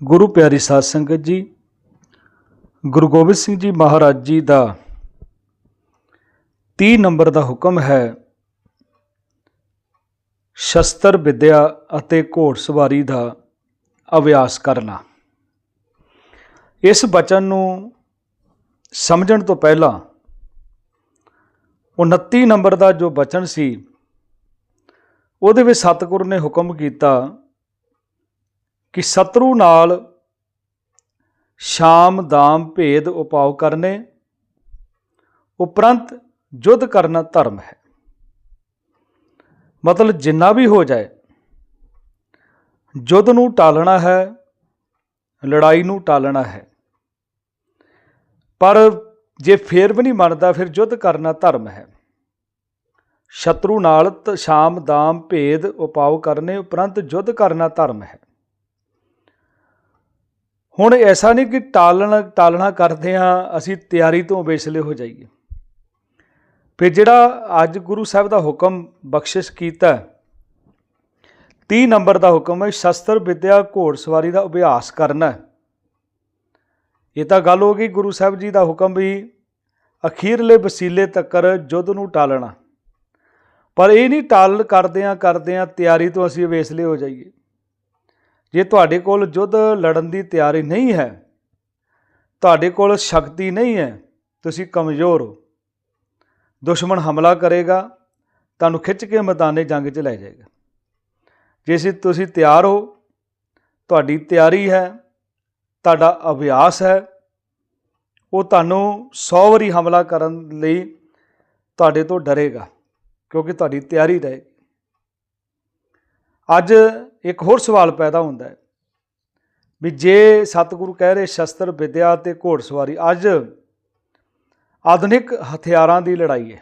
ਗੁਰੂ ਪਿਆਰੀ ਸਾਧ ਸੰਗਤ ਜੀ, ਗੁਰੂ ਗੋਬਿੰਦ ਸਿੰਘ ਜੀ ਮਹਾਰਾਜ ਜੀ ਦਾ 30 ਨੰਬਰ ਦਾ ਹੁਕਮ ਹੈ, ਸ਼ਸਤਰ ਵਿਦਿਆ ਅਤੇ ਘੋੜ ਸਵਾਰੀ ਦਾ ਅਭਿਆਸ ਕਰਨਾ। ਇਸ ਬਚਨ ਨੂੰ ਸਮਝਣ ਤੋਂ ਪਹਿਲਾਂ 29 ਨੰਬਰ ਦਾ ਜੋ ਬਚਨ ਸੀ, ਉਹਦੇ ਵਿੱਚ ਸਤਿਗੁਰ ਨੇ ਹੁਕਮ ਕੀਤਾ ਕਿ ਸ਼ਤਰੂ ਨਾਲ ਸ਼ਾਮ ਦਾਮ ਭੇਦ ਉਪਾਅ ਕਰਨੇ ਉਪਰੰਤ ਯੁੱਧ ਕਰਨਾ ਧਰਮ ਹੈ। ਮਤਲਬ ਜਿੰਨਾ ਵੀ ਹੋ ਜਾਏ ਯੁੱਧ ਨੂੰ ਟਾਲਣਾ ਹੈ, ਲੜਾਈ ਨੂੰ ਟਾਲਣਾ ਹੈ। ਪਰ ਜੇ ਫੇਰ ਵੀ ਨਹੀਂ ਮੰਨਦਾ, ਫਿਰ ਯੁੱਧ ਕਰਨਾ ਧਰਮ ਹੈ। ਸ਼ਤਰੂ ਨਾਲ ਤ- ਸ਼ਾਮ ਦਾਮ ਭੇਦ ਉਪਾਅ ਕਰਨੇ ਉਪਰੰਤ ਯੁੱਧ ਕਰਨਾ ਧਰਮ ਹੈ। ਹੁਣ ਐਸਾ ਨਹੀਂ ਕਿ ਟਾਲਣ, ਟਾਲਣਾ ਕਰਦੇ ਹਾਂ, ਅਸੀਂ ਤਿਆਰੀ ਤੋਂ ਵੇਸਲੇ ਹੋ ਜਾਈਏ। ਫਿਰ ਜਿਹੜਾ ਅੱਜ ਗੁਰੂ ਸਾਹਿਬ ਦਾ ਹੁਕਮ ਬਖਸ਼ਿਸ਼ ਕੀਤਾ 30 ਨੰਬਰ ਦਾ ਹੁਕਮ ਹੈ, ਸ਼ਸਤਰ ਵਿਦਿਆ ਘੋੜਸਵਾਰੀ ਦਾ ਅਭਿਆਸ ਕਰਨਾ ਇਹ ਤਾਂ ਗੱਲ ਹੋ ਗਈ ਗੁਰੂ ਸਾਹਿਬ ਜੀ ਦਾ ਹੁਕਮ ਵੀ ਅਖੀਰਲੇ ਵਸੀਲੇ ਤੱਕਰ ਯੁੱਧ ਨੂੰ ਟਾਲਣਾ। ਪਰ ਇਹ ਨਹੀਂ ਟਾਲ ਕਰਦਿਆਂ ਕਰਦਿਆਂ ਤਿਆਰੀ ਤੋਂ ਅਸੀਂ ਵੇਸਲੇ ਹੋ ਜਾਈਏ। ਜੇ ਤੁਹਾਡੇ ਕੋਲ ਯੁੱਧ ਲੜਨ ਦੀ ਤਿਆਰੀ ਨਹੀਂ ਹੈ, ਤੁਹਾਡੇ ਕੋਲ ਸ਼ਕਤੀ ਨਹੀਂ ਹੈ, ਤੁਸੀਂ ਕਮਜ਼ੋਰ ਹੋ। ਦੁਸ਼ਮਣ ਹਮਲਾ ਕਰੇਗਾ, ਤੁਹਾਨੂੰ ਖਿੱਚ ਕੇ ਮੈਦਾਨੇ ਜੰਗ 'ਚ ਲੈ ਜਾਏਗਾ। ਜੇ ਤੁਸੀਂ ਤਿਆਰ ਹੋ, ਤੁਹਾਡੀ ਤਿਆਰੀ ਹੈ, ਤੁਹਾਡਾ ਅਭਿਆਸ ਹੈ, ਉਹ ਤੁਹਾਨੂੰ 100 ਵਾਰੀ ਹਮਲਾ ਕਰਨ ਲਈ ਤੁਹਾਡੇ ਤੋਂ ਡਰੇਗਾ, ਕਿਉਂਕਿ ਤੁਹਾਡੀ ਤਿਆਰੀ ਰਹੇ ਅੱਜ ਇੱਕ ਹੋਰ ਸਵਾਲ ਪੈਦਾ ਹੁੰਦਾ ਹੈ ਵੀ ਜੇ ਸਤਿਗੁਰੂ ਕਹਿ ਰਹੇ ਸ਼ਸਤਰ ਵਿਦਿਆ ਤੇ ਘੋੜਸਵਾਰੀ ਅੱਜ ਆਧੁਨਿਕ ਹਥਿਆਰਾਂ ਦੀ ਲੜਾਈ ਹੈ।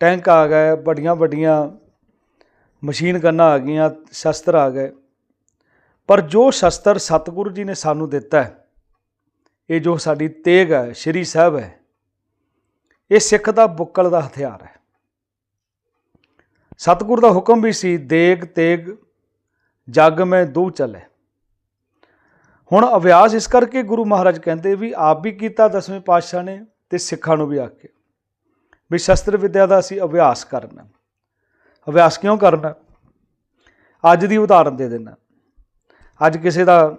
ਟੈਂਕ ਆ ਗਏ, ਵੱਡੀਆਂ ਵੱਡੀਆਂ ਮਸ਼ੀਨ ਗੰਨਾਂ ਆ ਗਈਆਂ, ਸ਼ਸਤਰ ਆ ਗਏ। ਪਰ ਜੋ ਸ਼ਸਤਰ ਸਤਿਗੁਰੂ ਜੀ ਨੇ ਸਾਨੂੰ ਦਿੱਤਾ ਹੈ, ਇਹ ਜੋ ਸਾਡੀ ਤੇਗ ਹੈ, ਸ਼੍ਰੀ ਸਾਹਿਬ ਹੈ, ਇਹ ਸਿੱਖ ਦਾ ਬੁੱਕਲ ਦਾ ਹਥਿਆਰ ਹੈ। ਸਤਿਗੁਰ ਦਾ ਹੁਕਮ ਵੀ ਸੀ, ਦੇਗ ਤੇਗ ਜਗ ਮੈਂ ਦੂ ਚੱਲੇ। ਹੁਣ ਅਭਿਆਸ ਇਸ ਕਰਕੇ ਗੁਰੂ ਮਹਾਰਾਜ ਕਹਿੰਦੇ ਵੀ ਆਪ ਵੀ ਕੀਤਾ ਦਸਵੇਂ ਪਾਤਸ਼ਾਹ ਨੇ ਤੇ ਸਿੱਖਾਂ ਨੂੰ ਵੀ ਆਖਿਆ। ਵੀ ਸ਼ਸਤਰ ਵਿਦਿਆ ਦਾ ਅਸੀਂ ਅਭਿਆਸ ਕਰਨਾ। ਅਭਿਆਸ ਕਿਉਂ ਕਰਨਾ? ਅੱਜ ਦੀ ਉਦਾਹਰਨ ਦੇ ਦੇਣਾ ਅੱਜ ਕਿਸੇ ਦਾ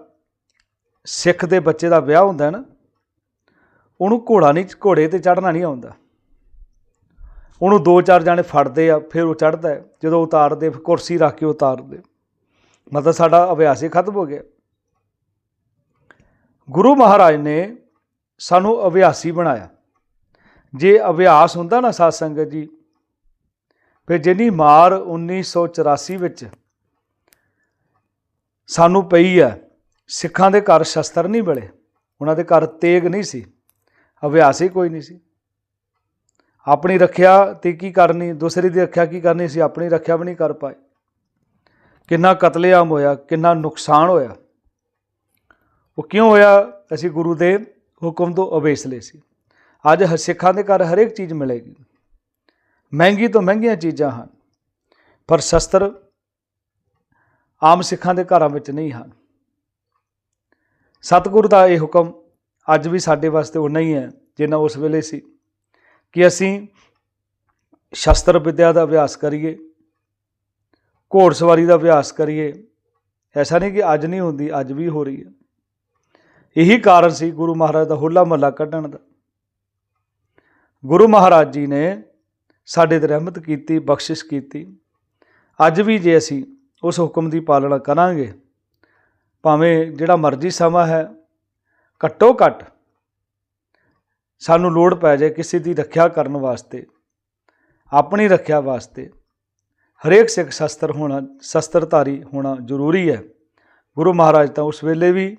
ਸਿੱਖ ਦੇ ਬੱਚੇ ਦਾ ਵਿਆਹ ਹੁੰਦਾ ਨਾ, ਉਹਨੂੰ ਘੋੜਾ ਨਹੀਂ, ਘੋੜੇ ਤੇ ਚੜ੍ਹਨਾ ਨਹੀਂ ਆਉਂਦਾ। ਉਹਨੂੰ ਦੋ ਚਾਰ ਜਾਣੇ ਫੜਦੇ ਆ, ਫਿਰ ਉਹ ਚੜ੍ਹਦਾ ਜਦੋਂ ਉਤਾਰਦੇ ਫਿਰ ਕੁਰਸੀ ਰੱਖ ਕੇ ਉਤਾਰਦੇ। ਮਤਲਬ ਸਾਡਾ ਅਭਿਆਸ ਹੀ ਖਤਮ ਹੋ ਗਿਆ। ਗੁਰੂ ਮਹਾਰਾਜ ਨੇ ਸਾਨੂੰ ਅਭਿਆਸੀ ਬਣਾਇਆ। ਜੇ ਅਭਿਆਸ ਹੁੰਦਾ ਨਾ ਸਾਧ ਸੰਗਤ ਜੀ, ਫਿਰ ਜਿੰਨੀ ਮਾਰ 1984 ਵਿੱਚ ਸਾਨੂੰ ਪਈ ਹੈ, ਸਿੱਖਾਂ ਦੇ ਘਰ ਸ਼ਸਤਰ ਨਹੀਂ ਮਿਲੇ। ਉਹਨਾਂ ਦੇ ਘਰ ਤੇਗ ਨਹੀਂ ਸੀ, ਅਭਿਆਸ ਹੀ ਕੋਈ ਨਹੀਂ ਸੀ। ਆਪਣੀ ਰੱਖਿਆ ਤੇ ਕੀ ਕਰਨੀ, ਦੂਸਰੀ ਦੀ ਰੱਖਿਆ ਕੀ ਕਰਨੀ ਸੀ, ਆਪਣੀ ਰੱਖਿਆ ਵੀ ਨਹੀਂ ਕਰ ਪਾਏ। ਕਿੰਨਾ ਕਤਲੇਆਮ ਹੋਇਆ, ਕਿੰਨਾ ਨੁਕਸਾਨ ਹੋਇਆ। ਉਹ ਕਿਉਂ ਹੋਇਆ? ਅਸੀਂ ਗੁਰੂ ਦੇ ਹੁਕਮ ਤੋਂ ਅਵੇਸਲੇ ਸੀ। ਅੱਜ ਹ- ਸਿੱਖਾਂ ਦੇ ਘਰ ਹਰੇਕ ਚੀਜ਼ ਮਿਲੇਗੀ। ਮਹਿੰਗੀ ਤੋਂ ਮਹਿੰਗੀਆਂ ਚੀਜ਼ਾਂ ਹਨ, ਪਰ ਸ਼ਸਤਰ ਆਮ ਸਿੱਖਾਂ ਦੇ ਘਰਾਂ ਵਿੱਚ ਨਹੀਂ ਹਨ। ਸਤਿਗੁਰ ਦਾ ਇਹ ਹੁਕਮ ਅੱਜ ਵੀ ਸਾਡੇ ਵਾਸਤੇ ਉਹ ਨਹੀਂ ਹੈ, ਜਿੰਨਾ ਉਸ ਵੇਲੇ ਸੀ। ਕਿ ਅਸੀਂ ਸ਼ਸਤਰ ਵਿਦਿਆ ਦਾ ਅਭਿਆਸ ਕਰੀਏ ਘੋੜਸਵਾਰੀ ਦਾ ਅਭਿਆਸ ਕਰੀਏ। ਐਸਾ ਨਹੀਂ ਕਿ ਅੱਜ ਨਹੀਂ ਹੁੰਦੀ, ਅੱਜ ਵੀ ਹੋ ਰਹੀ ਹੈ। ਇਹੀ ਕਾਰਨ ਸੀ ਗੁਰੂ ਮਹਾਰਾਜ ਦਾ ਹੋਲਾ ਮਹੱਲਾ ਕੱਢਣ ਦਾ। ਗੁਰੂ ਮਹਾਰਾਜ ਜੀ ਨੇ ਸਾਡੇ ਤੇ ਰਹਿਮਤ ਕੀਤੀ, ਬਖਸ਼ਿਸ਼ ਕੀਤੀ। ਅੱਜ ਵੀ ਜੇ ਅਸੀਂ ਉਸ ਹੁਕਮ ਦੀ ਪਾਲਣਾ ਕਰਾਂਗੇ, ਭਾਵੇਂ ਜਿਹੜਾ ਮਰਜ਼ੀ ਸਮਾਂ ਹੈ, ਘੱਟੋ ਘੱਟ ਸਾਨੂੰ ਲੋੜ ਪੈ ਜਾਏ ਕਿਸੇ ਦੀ ਰੱਖਿਆ ਕਰਨ ਵਾਸਤੇ, ਆਪਣੀ ਰੱਖਿਆ ਵਾਸਤੇ। ਹਰੇਕ ਸਿੱਖ ਸ਼ਸਤਰ ਹੋਣਾ, ਸ਼ਸਤਰਧਾਰੀ ਹੋਣਾ ਜ਼ਰੂਰੀ ਹੈ। ਗੁਰੂ ਮਹਾਰਾਜ ਤਾਂ ਉਸ ਵੇਲੇ ਵੀ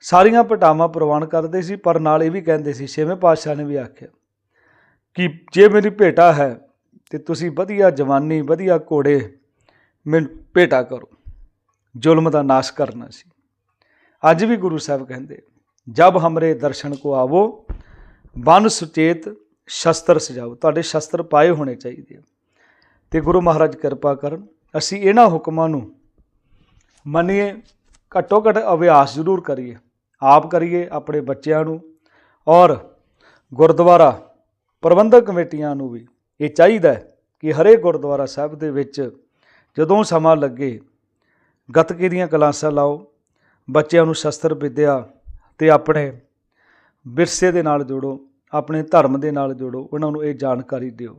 ਸਾਰੀਆਂ ਪਟਾਵਾਂ ਪ੍ਰਵਾਨ ਕਰਦੇ ਸੀ, ਪਰ ਨਾਲ ਇਹ ਵੀ ਕਹਿੰਦੇ ਸੀ, ਛੇਵੇਂ ਪਾਤਸ਼ਾਹ ਨੇ ਵੀ ਆਖਿਆ ਕਿ ਜੇ ਮੇਰੀ ਭੇਟਾ ਹੈ, ਤੇ ਤੁਸੀਂ ਵਧੀਆ ਜਵਾਨੀ, ਵਧੀਆ ਘੋੜੇ, ਮੈਨੂੰ ਭੇਟਾ ਕਰੋ। ਜ਼ੁਲਮ ਦਾ ਨਾਸ਼ ਕਰਨਾ ਸੀ। ਅੱਜ ਵੀ ਗੁਰੂ ਸਾਹਿਬ ਕਹਿੰਦੇ, ਜਬ ਹਮਰੇ ਦਰਸ਼ਨ ਕੋ ਆਵੋ, ਬਨ ਸੁਚੇਤ ਸ਼ਸਤਰ ਸਜਾਓ। ਤੁਹਾਡੇ ਸ਼ਸਤਰ ਪਾਏ ਹੋਣੇ ਚਾਹੀਦੇ ਆ। ਤੇ ਗੁਰੂ ਮਹਾਰਾਜ ਕਿਰਪਾ ਕਰਨ। ਅਸੀਂ ਇਹਨਾਂ ਹੁਕਮਾਂ ਨੂੰ ਮੰਨੀਏ ਘੱਟੋ ਘੱਟ ਅਭਿਆਸ ਜ਼ਰੂਰ ਕਰੀਏ। ਆਪ ਕਰੀਏ ਆਪਣੇ ਬੱਚਿਆਂ ਨੂੰ ਔਰ ਗੁਰਦੁਆਰਾ ਪ੍ਰਬੰਧਕ ਕਮੇਟੀਆਂ ਨੂੰ ਵੀ। ਇਹ ਚਾਹੀਦਾ ਹੈ ਕਿ ਹਰੇਕ ਗੁਰਦੁਆਰਾ ਸਾਹਿਬ ਦੇ ਵਿੱਚ ਜਦੋਂ ਸਮਾਂ ਲੱਗੇ, ਗੱਤਕੇ ਦੀਆਂ ਕਲਾਸਾਂ ਲਾਓ, ਬੱਚਿਆਂ ਨੂੰ ਸ਼ਸਤਰ ਵਿਦਿਆ ਤੇ ਆਪਣੇ ਵਿਰਸੇ ਦੇ ਨਾਲ ਜੋੜੋ, ਆਪਣੇ ਧਰਮ ਦੇ ਨਾਲ ਜੋੜੋ, ਉਹਨਾਂ ਨੂੰ ਇਹ ਜਾਣਕਾਰੀ ਦਿਓ।